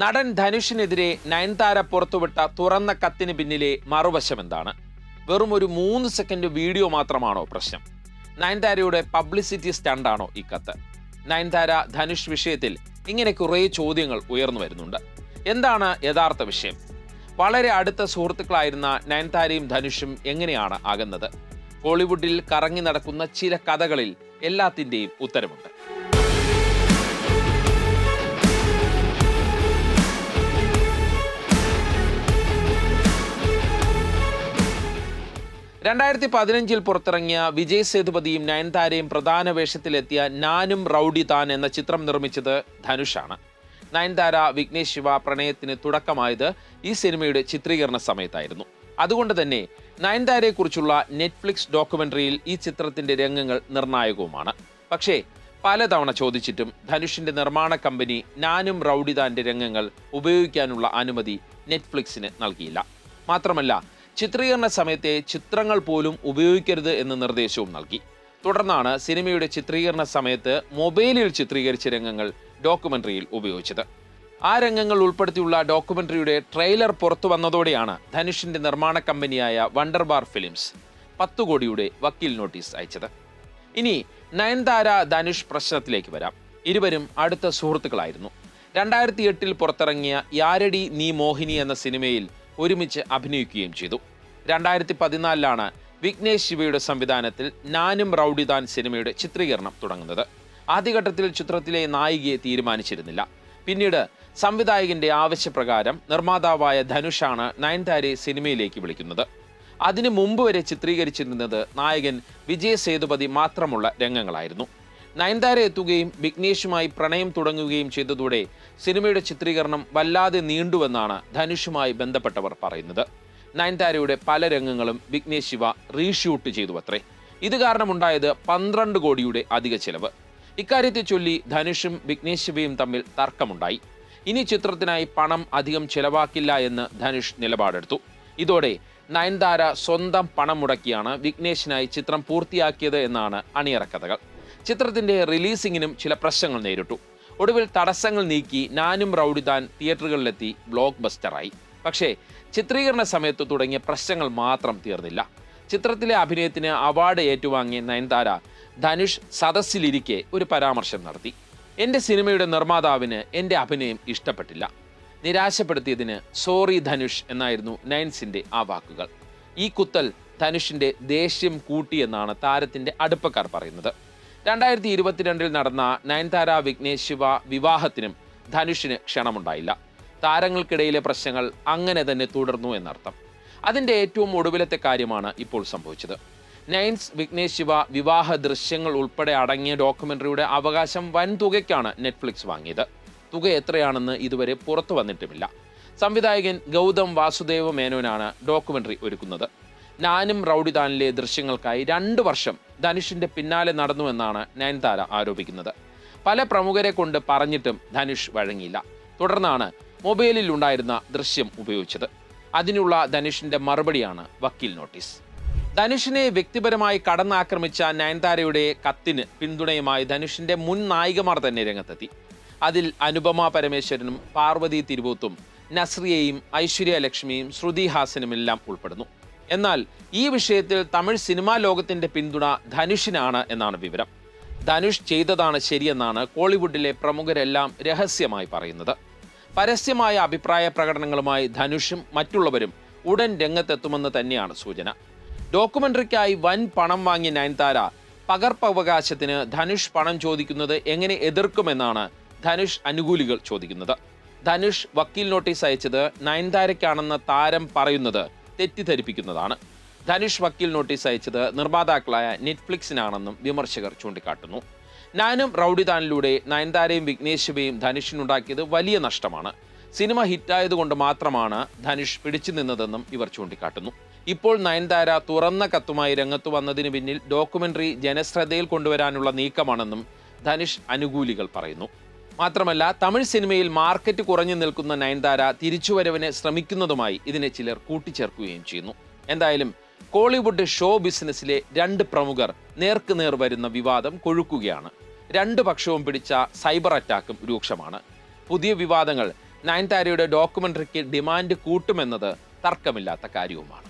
നടൻ ധനുഷിനെതിരെ നയൻതാര പുറത്തുവിട്ട തുറന്ന കത്തിന് പിന്നിലെ മറുവശം എന്താണ് വെറും ഒരു മൂന്ന് സെക്കൻഡ് വീഡിയോ മാത്രമാണോ പ്രശ്നം? നയൻതാരയുടെ പബ്ലിസിറ്റി സ്റ്റണ്ടാണോ ഈ കത്ത്? നയൻതാര ധനുഷ് വിഷയത്തിൽ ഇങ്ങനെ കുറേ ചോദ്യങ്ങൾ ഉയർന്നു വരുന്നുണ്ട്. എന്താണ് യഥാർത്ഥ വിഷയം? വളരെ അടുത്ത സുഹൃത്തുക്കളായിരുന്ന നയൻതാരയും ധനുഷും എങ്ങനെയാണ് ആകുന്നത് ഹോളിവുഡിൽ കറങ്ങി നടക്കുന്ന ചില കഥകളിൽ എല്ലാത്തിന്റെയും ഉത്തരമുണ്ട്. രണ്ടായിരത്തി പതിനഞ്ചിൽ പുറത്തിറങ്ങിയ വിജയ് സേതുപതിയും നയൻതാരയും പ്രധാന വേഷത്തിലെത്തിയ നാനും റൗഡി താൻ എന്ന ചിത്രം നിർമ്മിച്ചത് ധനുഷാണ്. നയൻതാര വിഘ്നേഷ് ശിവ പ്രണയത്തിന് തുടക്കമായത് ഈ സിനിമയുടെ ചിത്രീകരണ സമയത്തായിരുന്നു. അതുകൊണ്ട് തന്നെ നയൻതാരയെക്കുറിച്ചുള്ള നെറ്റ്ഫ്ലിക്സ് ഡോക്യുമെന്ററിയിൽ ഈ ചിത്രത്തിന്റെ രംഗങ്ങൾ നിർണായകവുമാണ്. പക്ഷേ പലതവണ ചോദിച്ചിട്ടും ധനുഷിന്റെ നിർമ്മാണ കമ്പനി നാനും റൗഡിതാന്റെ രംഗങ്ങൾ ഉപയോഗിക്കാനുള്ള അനുമതി നെറ്റ്ഫ്ലിക്സിന് നൽകിയില്ല. മാത്രമല്ല ചിത്രീകരണ സമയത്തെ ചിത്രങ്ങൾ പോലും ഉപയോഗിക്കരുത് എന്ന നിർദ്ദേശവും നൽകി. തുടർന്നാണ് സിനിമയുടെ ചിത്രീകരണ സമയത്ത് മൊബൈലിൽ ചിത്രീകരിച്ച രംഗങ്ങൾ ഡോക്യുമെന്ററിയിൽ ഉപയോഗിച്ചത്. ആ രംഗങ്ങൾ ഉൾപ്പെടുത്തിയുള്ള ഡോക്യുമെന്ററിയുടെ ട്രെയിലർ പുറത്തു വന്നതോടെയാണ് ധനുഷിന്റെ നിർമ്മാണ കമ്പനിയായ വണ്ടർബാർ ഫിലിംസ് പത്തു കോടിയുടെ വക്കീൽ നോട്ടീസ് അയച്ചത്. ഇനി നയൻതാര ധനുഷ് പ്രശ്നത്തിലേക്ക് വരാം. ഇരുവരും അടുത്ത സുഹൃത്തുക്കളായിരുന്നു. രണ്ടായിരത്തി എട്ടിൽ പുറത്തിറങ്ങിയ യാരടി നീ മോഹിനി എന്ന സിനിമയിൽ ഒരുമിച്ച് അഭിനയിക്കുകയും ചെയ്തു. രണ്ടായിരത്തി പതിനാലിലാണ് വിഘ്നേഷ് ശിവയുടെ സംവിധാനത്തിൽ നാനും റൗഡിദാൻ സിനിമയുടെ ചിത്രീകരണം തുടങ്ങുന്നത്. ആദ്യഘട്ടത്തിൽ ചിത്രത്തിലെ നായികയെ തീരുമാനിച്ചിരുന്നില്ല. പിന്നീട് സംവിധായകന്റെ ആവശ്യപ്രകാരം നിർമ്മാതാവായ ധനുഷാണ് നയൻതാരയെ സിനിമയിലേക്ക് വിളിക്കുന്നത്. അതിനു മുമ്പ് വരെ ചിത്രീകരിച്ചിരുന്നത് നായകൻ വിജയ് സേതുപതി മാത്രമുള്ള രംഗങ്ങളായിരുന്നു. നയൻതാര എത്തുകയും വിഘ്നേഷുമായി പ്രണയം തുടങ്ങുകയും ചെയ്തതോടെ സിനിമയുടെ ചിത്രീകരണം വല്ലാതെ നീണ്ടുവെന്നാണ് ധനുഷുമായി ബന്ധപ്പെട്ടവർ പറയുന്നത്. നയൻതാരയുടെ പല രംഗങ്ങളും വിഘ്നേഷ് ശിവ റീഷൂട്ട് ചെയ്തു അത്രേ ഇത് കാരണമുണ്ടായത് പന്ത്രണ്ട് കോടിയുടെ അധിക ചിലവ്. ഇക്കാര്യത്തെ ചൊല്ലി ധനുഷും വിഘ്നേഷ് ശിവയും തമ്മിൽ തർക്കമുണ്ടായി. ഇനി ചിത്രത്തിനായി പണം അധികം ചെലവാക്കില്ല എന്ന് ധനുഷ് നിലപാടെടുത്തു. ഇതോടെ നയൻതാര സ്വന്തം പണം മുടക്കിയാണ് വിഘ്നേഷിനായി ചിത്രം പൂർത്തിയാക്കിയത് എന്നാണ് അണിയറ കഥകൾ ചിത്രത്തിന്റെ റിലീസിങ്ങിനും ചില പ്രശ്നങ്ങൾ നേരിട്ടു. ഒടുവിൽ തടസ്സങ്ങൾ നീക്കി നാനും റൗഡിതാൻ തിയേറ്ററുകളിലെത്തി ബ്ലോക്ക് ബസ്റ്ററായി പക്ഷേ ചിത്രീകരണ സമയത്ത് തുടങ്ങിയ പ്രശ്നങ്ങൾ മാത്രം തീർന്നില്ല. ചിത്രത്തിലെ അഭിനയത്തിന് അവാർഡ് ഏറ്റുവാങ്ങിയ നയൻതാര ധനുഷ് സദസ്സിലിരിക്കെ ഒരു പരാമർശം നടത്തി. എന്റെ സിനിമയുടെ നിർമ്മാതാവിന് എന്റെ അഭിനയം ഇഷ്ടപ്പെട്ടില്ല. നിരാശപ്പെടുത്തിയതിന് സോറി ധനുഷ് എന്നായിരുന്നു നയൻസിന്റെ ആ വാക്കുകൾ. ഈ കുത്തൽ ധനുഷിന്റെ ദേഷ്യം കൂട്ടിയെന്നാണ് താരത്തിന്റെ അടുപ്പക്കാർ പറയുന്നത്. രണ്ടായിരത്തി ഇരുപത്തിരണ്ടിൽ നടന്ന നയൻതാര വിഘ്നേഷ് ശിവ വിവാഹത്തിനും ധനുഷിന് ക്ഷണമുണ്ടായില്ല. താരങ്ങൾക്കിടയിലെ പ്രശ്നങ്ങൾ അങ്ങനെ തന്നെ തുടർന്നു എന്നർത്ഥം. അതിന്റെ ഏറ്റവും ഒടുവിലത്തെ കാര്യമാണ് ഇപ്പോൾ സംഭവിച്ചത്. നയൻസ് വിഘ്നേഷ് ശിവ വിവാഹ ദൃശ്യങ്ങൾ ഉൾപ്പെടെ അടങ്ങിയ ഡോക്യുമെന്ററിയുടെ അവകാശം വൻ തുകയ്ക്കാണ് നെറ്റ്ഫ്ലിക്സ് വാങ്ങിയത്. തുക എത്രയാണെന്ന് ഇതുവരെ പുറത്തു വന്നിട്ടുമില്ല. സംവിധായകൻ ഗൗതം വാസുദേവ മേനോനാണ് ഡോക്യുമെന്ററി ഒരുക്കുന്നത്. നാനും റൗഡിദാനിലെ ദൃശ്യങ്ങൾക്കായി രണ്ട് വർഷം ധനുഷിന്റെ പിന്നാലെ നടന്നുവെന്നാണ് നയൻതാര ആരോപിക്കുന്നത്. പല പ്രമുഖരെ കൊണ്ട് പറഞ്ഞിട്ടും ധനുഷ് വഴങ്ങിയില്ല. തുടർന്നാണ് മൊബൈലിൽ ഉണ്ടായിരുന്ന ദൃശ്യം ഉപയോഗിച്ചത്. അതിനുള്ള ധനുഷിന്റെ മറുപടിയാണ് വക്കീൽ നോട്ടീസ്. ധനുഷിനെ വ്യക്തിപരമായി കടന്നാക്രമിച്ച നയൻതാരയുടെ കത്തിന് പിന്തുണയുമായി ധനുഷിന്റെ മുൻ നായികമാർ തന്നെ രംഗത്തെത്തി. അതിൽ അനുപമ പരമേശ്വരനും പാർവതി തിരുവോത്തും നസ്രിയയും ഐശ്വര്യ ലക്ഷ്മിയും ശ്രുതി ഹാസനുമെല്ലാം ഉൾപ്പെടുന്നു. എന്നാൽ ഈ വിഷയത്തിൽ തമിഴ് സിനിമാ ലോകത്തിന്റെ പിന്തുണ ധനുഷിനാണ് എന്നാണ് വിവരം. ധനുഷ് ചെയ്തതാണ് ശരിയെന്നാണ് കോളിവുഡിലെ പ്രമുഖരെല്ലാം രഹസ്യമായി പറയുന്നത്. പരസ്യമായ അഭിപ്രായ പ്രകടനങ്ങളുമായി ധനുഷും മറ്റുള്ളവരും ഉടൻ രംഗത്തെത്തുമെന്ന് തന്നെയാണ് സൂചന. ഡോക്യുമെന്ററിക്കായി വൻ പണം വാങ്ങിയ നയൻതാര പകർപ്പവകാശത്തിന് ധനുഷ് പണം ചോദിക്കുന്നത് എങ്ങനെ എതിർക്കുമെന്നാണ് ധനുഷ് അനുകൂലികൾ ചോദിക്കുന്നത്. ധനുഷ് വക്കീൽ നോട്ടീസ് അയച്ചത് നയൻതാരയ്ക്കാണെന്ന താരം പറയുന്നത് തെറ്റിദ്ധരിപ്പിക്കുന്നതാണ്. ധനുഷ് വക്കീൽ നോട്ടീസ് അയച്ചത് നിർമ്മാതാക്കളായ നെറ്റ്ഫ്ലിക്സിനാണെന്നും വിമർശകർ ചൂണ്ടിക്കാട്ടുന്നു. നാനും റൌഡിദാനിലൂടെ നയൻതാരയും വിഘ്നേശ്വയും ധനുഷിനുണ്ടാക്കിയത് വലിയ നഷ്ടമാണ്. സിനിമ ഹിറ്റായതുകൊണ്ട് മാത്രമാണ് ധനുഷ് പിടിച്ചു നിന്നതെന്നും ഇവർ ചൂണ്ടിക്കാട്ടുന്നു. ഇപ്പോൾ നയൻതാര തുറന്ന കത്തുമായി രംഗത്തു വന്നതിന് പിന്നിൽ ഡോക്യുമെന്ററി ജനശ്രദ്ധയിൽ കൊണ്ടുവരാനുള്ള നീക്കമാണെന്നും ധനുഷ് അനുകൂലികൾ പറയുന്നു. മാത്രമല്ല തമിഴ് സിനിമയിൽ മാർക്കറ്റ് കുറഞ്ഞു നിൽക്കുന്ന നയൻതാര തിരിച്ചുവരവിന് ശ്രമിക്കുന്നതുമായി ഇതിനെ ചിലർ കൂട്ടിച്ചേർക്കുകയും ചെയ്യുന്നു. എന്തായാലും കോളിവുഡ് ഷോ ബിസിനസ്സിലെ രണ്ട് പ്രമുഖർ നേർക്കുനേർ വരുന്ന വിവാദം കൊഴുക്കുകയാണ്. രണ്ട് പക്ഷവും പിടിച്ച സൈബർ അറ്റാക്കും രൂക്ഷമാണ്. പുതിയ വിവാദങ്ങൾ നയൻതാരയുടെ ഡോക്യുമെന്ററിക്ക് ഡിമാൻഡ് കൂട്ടുമെന്നത് തർക്കമില്ലാത്ത കാര്യവുമാണ്.